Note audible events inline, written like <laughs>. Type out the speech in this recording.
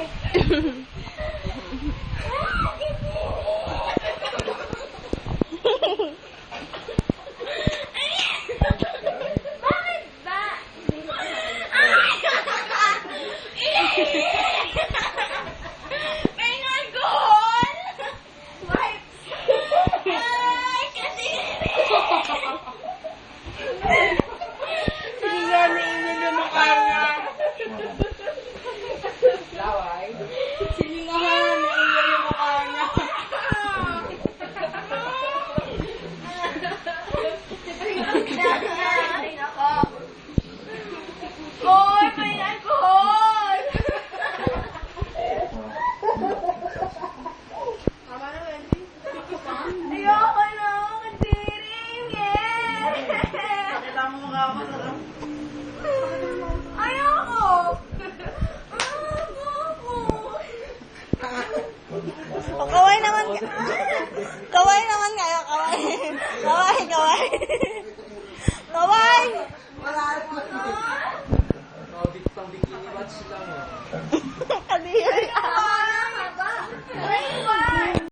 Hey! <laughs> Sige nga ha, nainin yung mukha niya. Hoy, may alcohol! Tama na, Wendy. Ayoko na, kadiring eh! Nakita mo mukha ko sa Ayoko! <laughs> Ayoko! O, kaway naman ka. <laughs> Kaway naman kayo, kaway. Kaway, kaway. Kaway! Pang bikini watch lang oh. Kadiri.